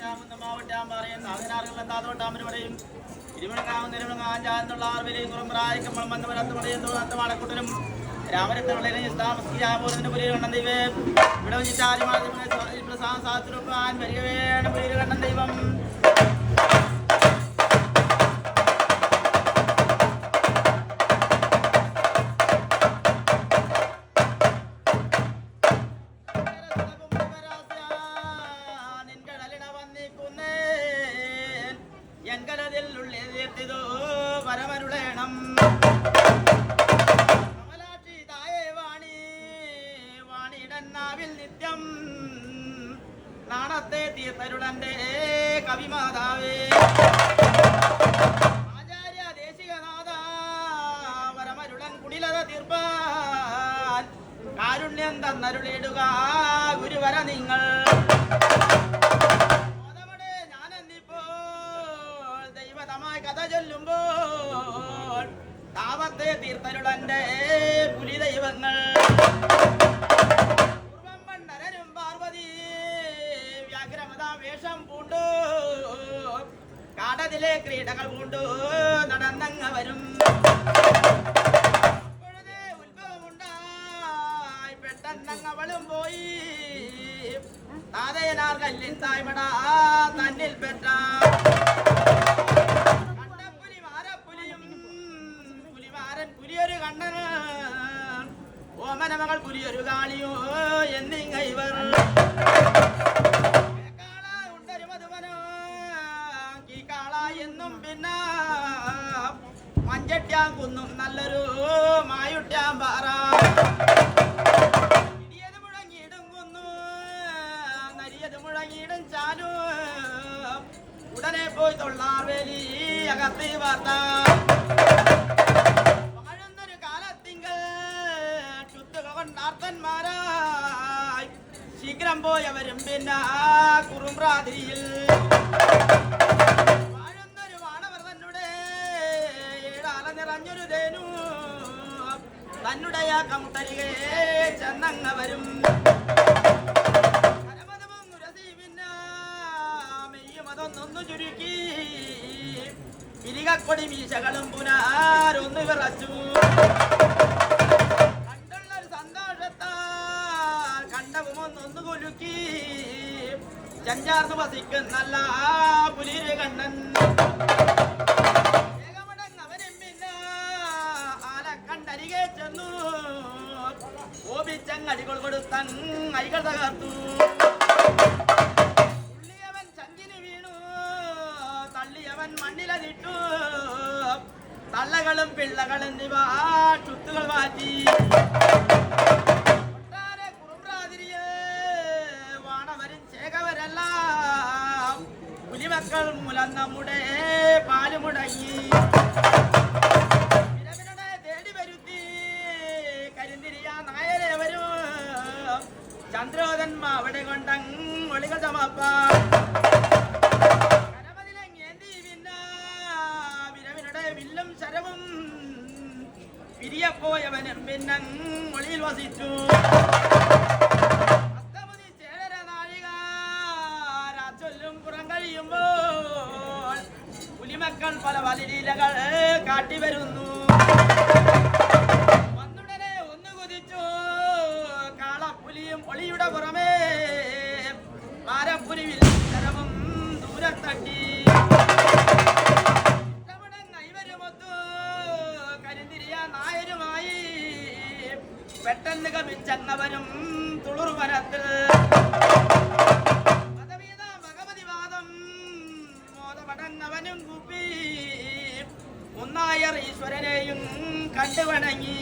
നാഗനാറുകളിലെത്താതോട്ടാമരുപടയും ഇരുമണങ്ങാവും നിരുമണങ്ങാഞ്ചാന്നുള്ള ആർവിലെയും കുറുമ്പ്രായിക്കമ്മളും മന്ദപുരത്തുപടയും അത്തമാടക്കുട്ടനും രാമരത്തനുള്ളിലെ ഇസ്താമസ്കിയാപൂരത്തിന്റെ പുലിയിൽ കണ്ണൻ ദൈവം. ഇവിടെ വെച്ചിട്ട് ആദ്യമായി പ്രസാദം സാധുരൂപ്പാൻ വരിക വേണം പുലിയിൽ കണ്ണൻ ദൈവം. നാണത്തെ തീർത്തരുളന്റെ കവിമാതാവേ. ആചാര്യ ദേശികനാഥ വരമരുളൻ കുടിലത തീർപ്പാൻ കാരുണ്യം തന്നരുളിടുക ഗുരുവര നിങ്ങൾ. കാടതിലെ ക്രീഡകൾ പൂണ്ടു നടന്നങ്ങ വരും അപ്പോഴതേ ഉത്ഭവമുണ്ടായി പെട്ടെന്നങ്ങവളും പോയി താതയനാർ കല്ലിൻ തായ്മട തന്നിൽ പെട്ട കണ്ടപ്പുലി മാരപ്പുലിയും പുലിമാരൻ പുലിയൊരു കണ്ണൻ ഓമന മകൾ പുലിയൊരു കാളിയോ എന്നിങ്ങ ഇവർ ഉടനെ പോയി തൊള്ളാർ വേലി അകത്തി വാർത്ത. വാഴുന്നൊരു കാലത്തിങ്കൽ ചുത്തുക കൊണ്ടാർത്തന്മാരായി. ശീഘ്രം പോയവരും പിന്നെ കുറുമ്പ്രാതിരിയിൽ. തന്നുടയ കമുട്ടരികെ ചെന്നങ്ങ വരും. മെയ്യുമതൊന്നൊന്നു ചുരുക്കി. പിരികക്കൊടി മീശകളും പുനാരൊന്നു വിറച്ചു. കണ്ടുള്ളൊരു സന്തോഷത്താൽ കണ്ടവും ഒന്നൊന്നു കുലുക്കി. ചഞ്ചാർന്ന് വസിക്കുന്നല്ല പുലിര് കണ്ണൻ. ಅಲ್ಲಿಗೆ ಚಂದು ಓಬಿ ಚಂಗ್ ಅಡಿಗೊಳಗಡು ತನ್ ಐಗಡ್ದಾಗತ್ತು ಉಳ್ಳಿಯವನ್ ಚಂಗಿನಿ ವೀಣು ತಳ್ಳಿಯವನ್ ಮಣ್ಣಿಲದಿಟ್ಟು ತಳ್ಳಗಳಂ ಪಿಳ್ಳಗಳನ್ನಿವ ಚುತ್ತುಗಳು ಮಾತಿ ചന്ദ്രോദൻ മാവടെ കൊണ്ടൊളികൾ രാച്ചൊല്ലും പുറം കഴിയുമ്പോൾ പുലിമക്കൾ പല വലിലീലകൾ കാട്ടിവരുന്നു ഗമിച്ചങ്ങവരും തുളുറുമരത്തിൽ പദവീത ഭഗവതിവാദം മോദമടങ്ങവനും കുപ്പി. ഒന്നായർ ഈശ്വരനെയും കണ്ടുവണങ്ങി.